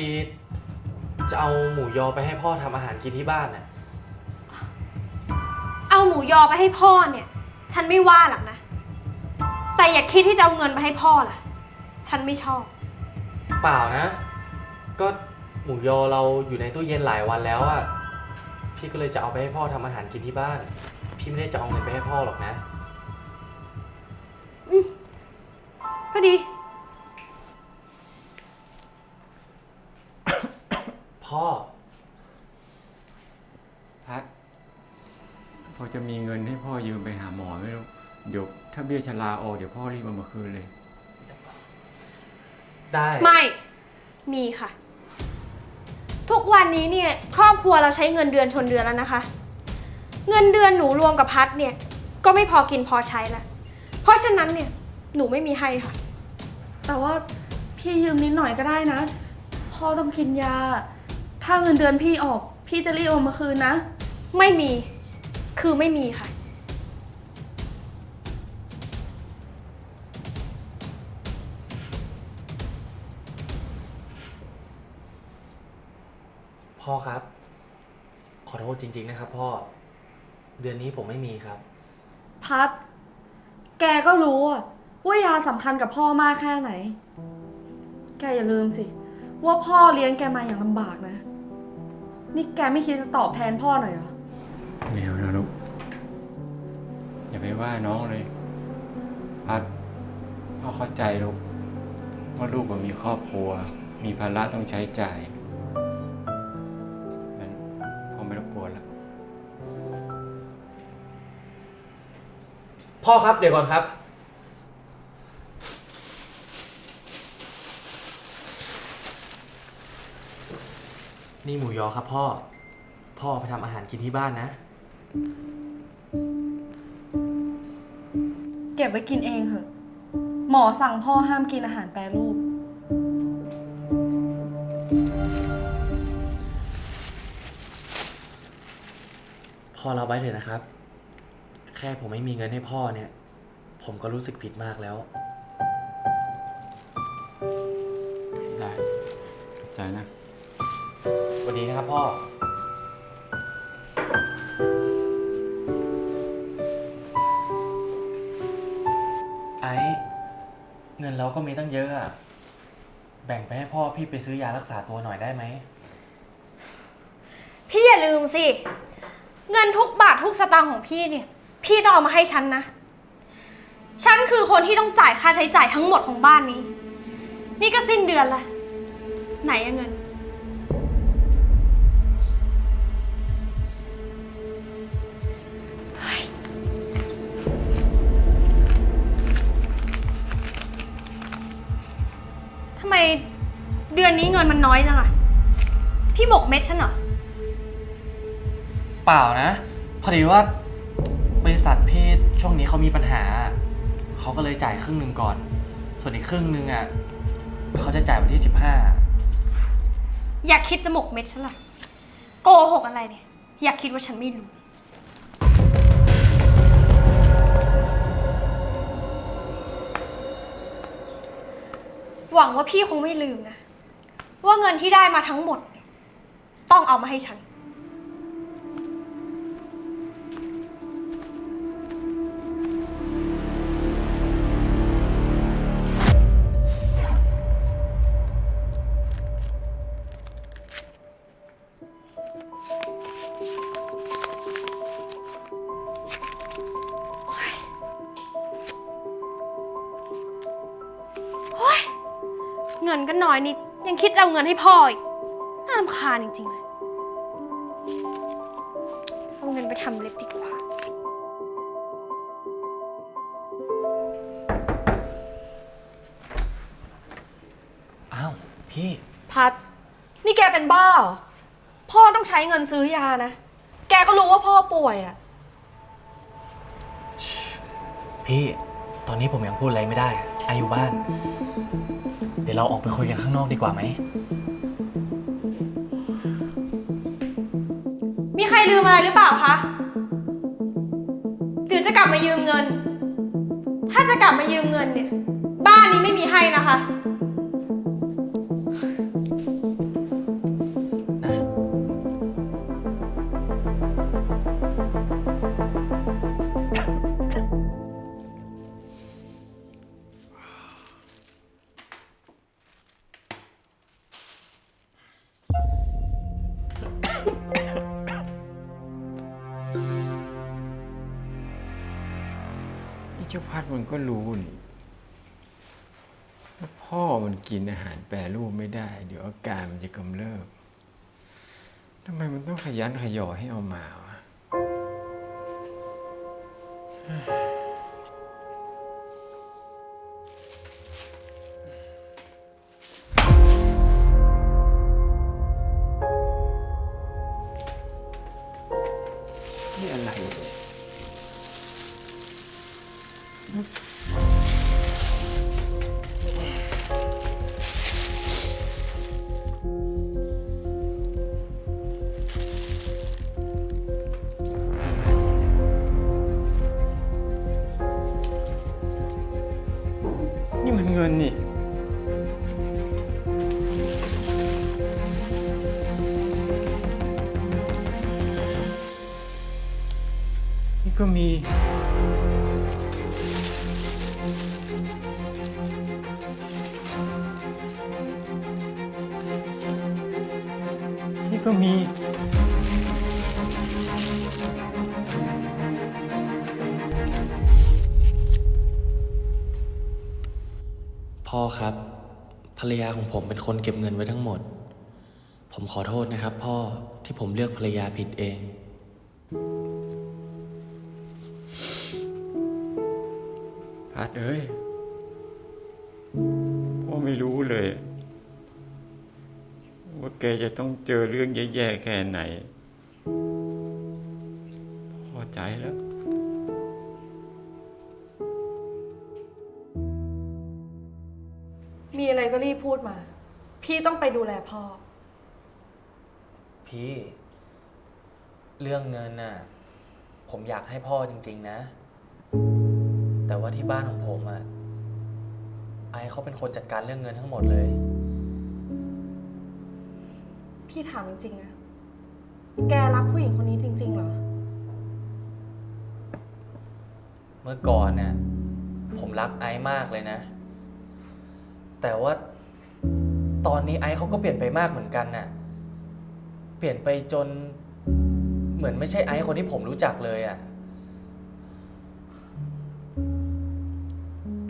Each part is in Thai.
ดีจะเอาหมูยอไปให้พ่อทำอาหารกินที่บ้านน่ะ เอาหมูยอไปให้พ่อเนี่ย ฉันไม่ว่าหรอกนะ แต่อย่าคิดที่จะเอาเงินไปให้พ่อล่ะ ฉันไม่ชอบ เปล่านะ ก็หมูยอเราอยู่ในตู้เย็นหลายวันแล้วอะพี่ก็เลยจะเอาไปให้พ่อทำอาหารกินที่บ้าน พี่ไม่ได้จะเอาเงินไปให้พ่อหรอกนะ ก็ดี พ่อ พัดพอจะมีเงินให้พ่อยืมไปหาหมอไหมลูกเดี๋ยวถ้าเบี้ยชราออกเดี๋ยวพ่อรีบเอามาคืนเลย ได้ไม่ มีค่ะ ทุกวันนี้เนี่ยครอบครัวเราใช้เงินเดือนชนเดือนแล้วนะคะ เงินเดือนหนูรวมกับพัดเนี่ย ก็ไม่พอกินพอใช้ละเพราะฉะนั้นเนี่ยหนูไม่มีให้ค่ะ แต่ว่าพี่ยืมนิดหน่อยก็ได้นะ พ่อต้องกินยา ถ้าเงินเดือนพี่ออก พี่จะรีบเอามาคืนนะ ไม่มี คือไม่มีค่ะ พ่อครับ ขอโทษจริง ๆ นะครับพ่อ เดือนนี้ผมไม่มีครับ พัด แกก็รู้อะว่ายาสำคัญกับพ่อมากแค่ไหน แกอย่าลืมสิ ว่าพ่อเลี้ยงแกมาอย่างลำบากนะ นี่แกไม่คิดจะตอบแทนพ่อหน่อยเหรอ ไม่เอานะลูก อย่าไปว่าน้องเลย พัดพ่อเข้าใจลูก ว่าลูกก็มีครอบครัว มีภาระต้องใช้จ่ายนั้นพ่อไม่รบกวนแล้วพ่อครับเดี๋ยวก่อนครับ นี่หมูยอครับพ่อ พ่อเอาไปทำอาหารกินที่บ้านนะ เก็บไว้กินเองเถอะ หมอสั่งพ่อห้ามกินอาหารแปรรูป พ่อรับไว้เถอะนะครับ แค่ผมไม่มีเงินให้พ่อเนี่ย ผมก็รู้สึกผิดมากแล้ว ได้ขอบใจนะสวัสดีนะ ครับพ่อ ไอ้เงินเราก็มีตั้งเยอะอะแบ่งไปให้พ่อพี่ไปซื้อยารักษาตัวหน่อยได้ไหม พี่อย่าลืมสิ เงินทุกบาททุกสตางค์ของพี่เนี่ย พี่ต้องเอามาให้ฉันนะ ฉันคือคนที่ต้องจ่ายค่าใช้จ่ายทั้งหมดของบ้านนี้ นี่ก็สิ้นเดือนละไหนอะเงิน อนนี้เงินมันน้อยจังอะพี่หมกเม็ดฉันเหรอ เปล่านะ พอดีว่าบริษัทพี่ช่วงนี้เขามีปัญหา เขาก็เลยจ่ายครึ่งหนึ่งก่อน ส่วนอีกครึ่งหนึ่งอะเขาจะจ่ายวันที่สิบห้าอย่าคิดจะหมกเม็ดฉันหรอกโกหกอะไรเนี่ย อย่าคิดว่าฉันไม่รู้ หวังว่าพี่คงไม่ลืมนะ ว่าเงินที่ได้มาทั้งหมด ต้องเอามาให้ฉัน เงินก็น้อยนิด ยังคิดจะเอาเงินให้พ่ออีกน่ารำคาญจริงๆเลย เอาเงินไปทำเล็บดีกว่า อ้าว พี่ พัด นี่แกเป็นบ้าเหรอ พ่อต้องใช้เงินซื้อยานะ แกก็รู้ว่าพ่อป่วยอะพี่ ตอนนี้ผมยังพูดอะไรไม่ได้อายุบ้าน เดี๋ยวเราออกไปคุยกันข้างนอกดีกว่าไหม มีใครลืมอะไรหรือเปล่าคะหรือจะกลับมายืมเงิน ถ้าจะกลับมายืมเงินเนี่ย บ้านนี้ไม่มีให้นะคะ จ้าพัดมันก็รู้นี่ว่าพ่อมันกินอาหารแปรรูปไม่ได้ เดี๋ยวอาการมันจะกำเริบทำไมมันต้องขยันขยอให้เอามาวะ มี นี่ก็มี พ่อครับ ภรรยาของผมเป็นคนเก็บเงินไว้ทั้งหมด ผมขอโทษนะครับ พ่อที่ผมเลือกภรรยาผิดเอง พัดเอ้ยพ่อไม่รู้เลย ว่าแกจะต้องเจอเรื่องแย่ๆแค่ไหน พอใจแล้วมีอะไรก็รีบพูดมา พี่ต้องไปดูแลพ่อ พี่ เรื่องเงินน่ะ ผมอยากให้พ่อจริง ๆ นะ แต่ว่าที่บ้านของผมอะไอเขาเป็นคนจัดการเรื่องเงินทั้งหมดเลย พี่ถามจริงๆนะแกรักผู้หญิงคนนี้จริง ๆ เหรอ เมื่อก่อนน่ะผมรักไอซ์มากเลยนะ แต่ว่าตอนนี้ไอซ์เขาก็เปลี่ยนไปมากเหมือนกันน่ะ เปลี่ยนไปจน เหมือนไม่ใช่ไอซ์คนที่ผมรู้จักเลยอะ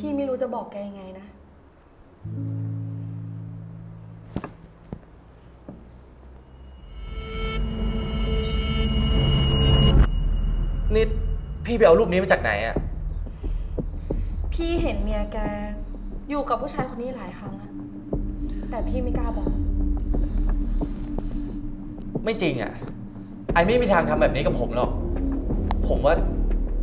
พี่ไม่รู้จะบอกแกยังไงนะ นี่พี่ไปเอารูปนี้มาจากไหนอะพี่เห็นเมียแก อยู่กับผู้ชายคนนี้หลายครั้งอะแต่พี่ไม่กล้าบอก ไม่จริงอะไอซ์ไม่มีทางทำแบบนี้กับผมหรอก ผมว่า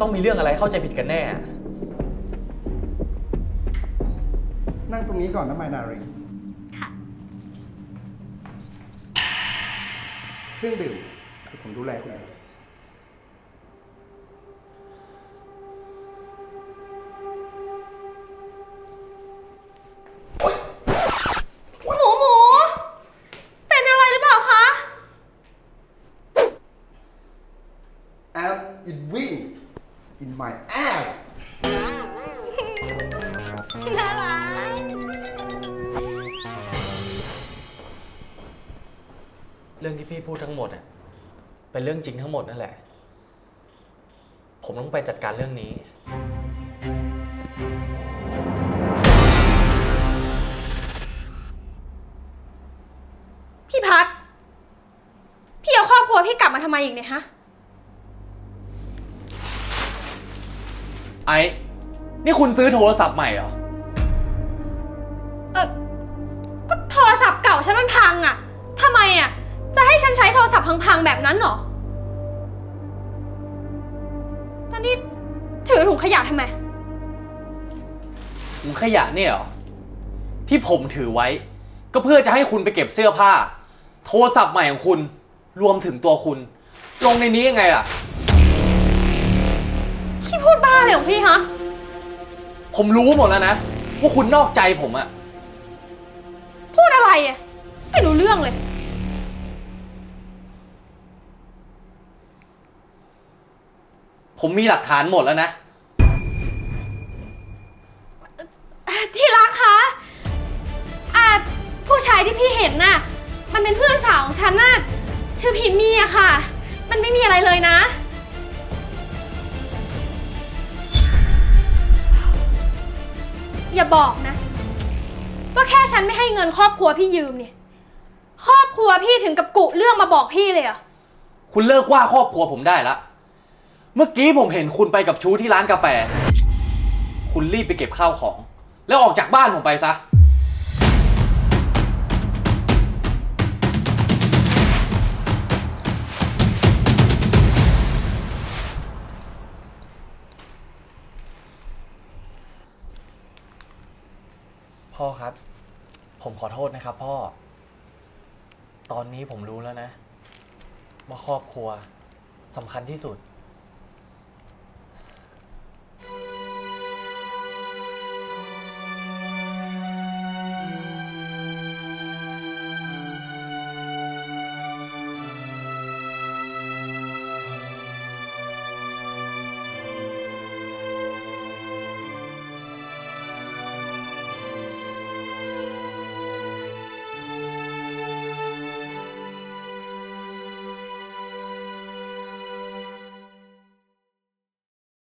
ต้องมีเรื่องอะไรเข้าใจผิดกันแน่อะ นั่งตรงนี้ก่อนนะไมนาริงค่ะ เครื่องดื่มเดี๋ยวผมดูแลคุณเอง รื่องที่พี่พูดทั้งหมดอะเป็นเรื่องจริงทั้งหมดนั่นแหละ ผมต้องไปจัดการเรื่องนี้ พี่พัดพี่เอาครอบครัวพี่กลับมาทำไมอีกเนี่ยฮะ ไอ้ นี่คุณซื้อโทรศัพท์ใหม่เหรอ เออก็โทรศัพท์เก่าฉันมันพังอะทำไมอะจะ ให้ฉันใช้โทรศัพท์พังๆแบบนั้นเหรอแล้วนี่ถือถุงขยะทำไม ถุงขยะเนี่ยเหรอ ที่ผมถือไว้ ก็เพื่อจะให้คุณไปเก็บเสื้อผ้า โทรศัพท์ใหม่ของคุณ รวมถึงตัวคุณ ลงในนี้ยังไงล่ะ พี่พูดบ้าเลยของพี่ฮะ ผมรู้หมดแล้วนะ ว่าคุณนอกใจผมอะพูดอะไรอะไม่รู้เรื่องเลย ผมมีหลักฐานหมดแล้วนะ ที่รักคะอ่าผู้ชายที่พี่เห็นน่ะ มันเป็นเพื่อนสาวของฉันน่ะ ชื่อพิมมี่อะค่ะ มันไม่มีอะไรเลยนะบอกนะ ว่าแค่ฉันไม่ให้เงินครอบครัวพี่ยืมเนี่ย ครอบครัวพี่ถึงกับกุเรื่องมาบอกพี่เลยเหรอคุณเลิกว่าครอบครัวผมได้ละ เมื่อกี้ผมเห็นคุณไปกับชูที่ร้านกาแฟ คุณรีบไปเก็บข้าวของ แล้วออกจากบ้านผมไปซะ พ่อครับ ผมขอโทษนะครับพ่อ ตอนนี้ผมรู้แล้วนะ ว่าครอบครัวสำคัญที่สุด